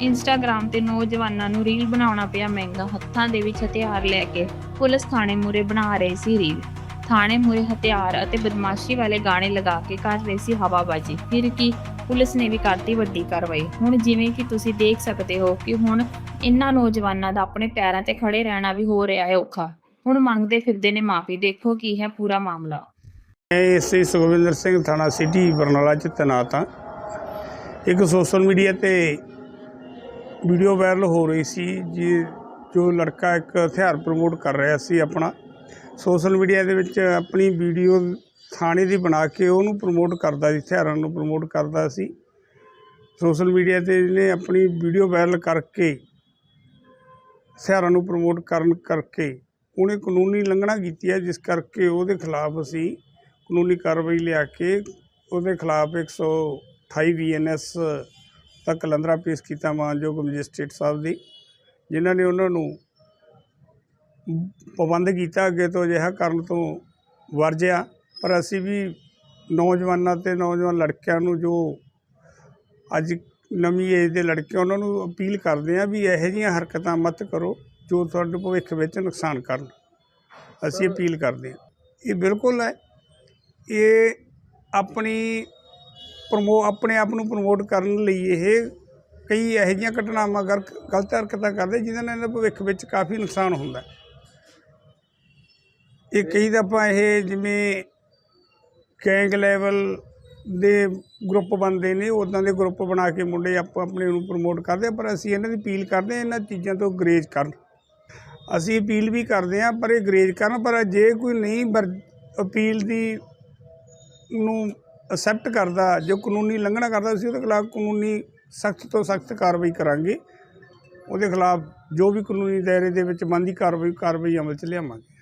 Instagram ਤੇ ਨੌਜਵਾਨਾਂ ਨੂੰ ਰੀਲ ਬਣਾਉਣਾ ਪਿਆ ਮਹਿੰਗਾ, ਹੱਥਾਂ ਦੇ ਵਿੱਚ ਹਥਿਆਰ ਲੈ ਕੇ। ਪੁਲਿਸ ਥਾਣੇ ਮੂਰੇ ਬਣਾ ਰਹੇ ਸੀ ਰੀਲ। ਥਾਣੇ ਮੂਰੇ ਹਥਿਆਰ ਅਤੇ ਬਦਮਾਸ਼ੀ ਵਾਲੇ ਗਾਣੇ ਲਗਾ ਕੇ ਕਰ ਰਹੇ ਸੀ ਹਵਾਬਾਜ਼ੀ। ਫਿਰ ਕੀ? ਪੁਲਿਸ ਨੇ ਵੀ ਕਰਤੀ ਵੱਡੀ ਕਾਰਵਾਈ। ਹੁਣ ਜਿਵੇਂ ਕਿ ਤੁਸੀਂ ਦੇਖ ਸਕਦੇ ਹੋ ਕਿ ਹੁਣ ਇਨ੍ਹਾਂ ਨੌਜਵਾਨਾਂ ਦਾ ਆਪਣੇ ਪੈਰਾਂ ਤੇ ਖੜੇ ਰਹਿਣਾ ਵੀ ਹੋ ਰਿਹਾ ਹੈ ਔਖਾ। ਹੁਣ ਮੰਗਦੇ ਫਿਰਦੇ ਨੇ ਮਾਫੀ। ਦੇਖੋ ਕੀ ਹੈ ਪੂਰਾ ਮਾਮਲਾ। ਮੈਂ ਇਸੇ ਸੁਖਵਿੰਦਰ ਸਿੰਘ ਥਾਣਾ ਸਿਟੀ ਬਰਨਾਲਾ ਚ ਤੈਨਾਤ ਹਾਂ। ਇੱਕ ਸੋਸ਼ਲ ਮੀਡੀਆ ਤੇ ਵੀਡੀਓ ਵਾਇਰਲ ਹੋ ਰਹੀ ਸੀ ਜੀ, ਜੋ ਲੜਕਾ ਇੱਕ ਹਥਿਆਰ ਪ੍ਰਮੋਟ ਕਰ ਰਿਹਾ ਸੀ ਆਪਣਾ। ਸੋਸ਼ਲ ਮੀਡੀਆ ਦੇ ਵਿੱਚ ਆਪਣੀ ਵੀਡੀਓ ਥਾਣੇ ਦੀ ਬਣਾ ਕੇ ਉਹਨੂੰ ਪ੍ਰਮੋਟ ਕਰਦਾ ਸੀ, ਹਥਿਆਰਾਂ ਨੂੰ ਪ੍ਰਮੋਟ ਕਰਦਾ ਸੀ। ਸੋਸ਼ਲ ਮੀਡੀਆ ਤੇ ਇਹਨੇ ਆਪਣੀ ਵੀਡੀਓ ਵਾਇਰਲ ਕਰਕੇ, ਹਥਿਆਰਾਂ ਨੂੰ ਪ੍ਰਮੋਟ ਕਰਨ ਕਰਕੇ ਉਹਨੇ ਕਾਨੂੰਨੀ ਲੰਘਣਾ ਕੀਤੀ ਹੈ, ਜਿਸ ਕਰਕੇ ਉਹਦੇ ਖਿਲਾਫ ਅਸੀਂ ਕਾਨੂੰਨੀ ਕਾਰਵਾਈ ਲਿਆ ਕੇ ਉਹਦੇ ਖਿਲਾਫ 128 ਬੀਐਨਐਸ ਦਾ ਕਲੰਦਰਾ ਪੇਸ਼ ਕੀਤਾ ਮਾਨਯੋਗ ਮੈਜਿਸਟ੍ਰੇਟ ਸਾਹਿਬ ਦੀ, ਜਿਨ੍ਹਾਂ ਨੇ ਉਹਨਾਂ ਨੂੰ ਪਾਬੰਦ ਕੀਤਾ ਅੱਗੇ ਤੋਂ ਅਜਿਹਾ ਕਰਨ ਤੋਂ ਵਰਜਿਆ। ਪਰ ਅਸੀਂ ਵੀ ਨੌਜਵਾਨਾਂ ਤੇ ਨੌਜਵਾਨ ਲੜਕਿਆਂ ਨੂੰ ਜੋ ਅੱਜ ਨਵੀਂ ਏਜ ਦੇ ਲੜਕੇ, ਉਹਨਾਂ ਨੂੰ ਅਪੀਲ ਕਰਦੇ ਆ ਵੀ ਇਹੋ ਜਿਹੀਆਂ ਹਰਕਤਾਂ ਮਤ ਕਰੋ ਜੋ ਤੁਹਾਡੇ ਭਵਿੱਖ ਵਿੱਚ ਨੁਕਸਾਨ ਕਰਨ। ਅਸੀਂ ਅਪੀਲ ਕਰਦੇ ਹਾਂ। ਇਹ ਬਿਲਕੁਲ ਹੈ। ਇਹ ਆਪਣੀ ਪ੍ਰਮੋ, ਆਪਣੇ ਆਪ ਨੂੰ ਪ੍ਰਮੋਟ ਕਰਨ ਲਈ ਇਹ ਕਈ ਇਹੋ ਜਿਹੀਆਂ ਘਟਨਾਵਾਂ ਗਰ, ਗਲਤ ਹਰਕਤਾਂ ਕਰਦੇ ਜਿਹਦੇ ਨਾਲ ਇਹਨਾਂ ਭਵਿੱਖ ਵਿੱਚ ਕਾਫੀ ਨੁਕਸਾਨ ਹੁੰਦਾ। ਇਹ ਕਈ ਦਫਾ ਇਹ ਜਿਵੇਂ ਗੈਂਗ ਲੈਵਲ ਦੇ ਗਰੁੱਪ ਬਣਦੇ ਨੇ ਉਦਾਂ ਦੇ ਗਰੁੱਪ ਬਣਾ ਕੇ ਮੁੰਡੇ ਆਪੋ ਆਪਣੇ ਨੂੰ ਪ੍ਰਮੋਟ ਕਰਦੇ ਪਰ ਅਸੀਂ ਇਹਨਾਂ ਦੀ ਅਪੀਲ ਕਰਦੇ ਹਾਂ, ਇਹਨਾਂ ਚੀਜ਼ਾਂ ਤੋਂ ਗਰੇਜ ਕਰਨ। ਅਸੀਂ ਅਪੀਲ ਵੀ ਕਰਦੇ ਹਾਂ, ਪਰ ਇਹ ਗਰੇਜ ਕਰਨ, ਪਰ ਜੇ ਕੋਈ ਨਹੀਂ ਵਰ- ਅਪੀਲ ਦੀ ਨੂੰ ਅਸੈਪਟ ਕਰਦਾ, ਜੋ ਕਾਨੂੰਨੀ ਲੰਘਣਾ ਕਰਦਾ ਅਸੀਂ ਉਹਦੇ ਖਿਲਾਫ ਕਾਨੂੰਨੀ ਸਖਤ ਤੋਂ ਸਖਤ ਕਾਰਵਾਈ ਕਰਾਂਗੇ। ਉਹਦੇ ਖਿਲਾਫ ਜੋ ਵੀ ਕਾਨੂੰਨੀ ਦਾਇਰੇ ਦੇ ਵਿੱਚ ਬਣਦੀ ਕਾਰਵਾਈ ਕਾਰਵਾਈ ਅਮਲ 'ਚ ਲਿਆਵਾਂਗੇ।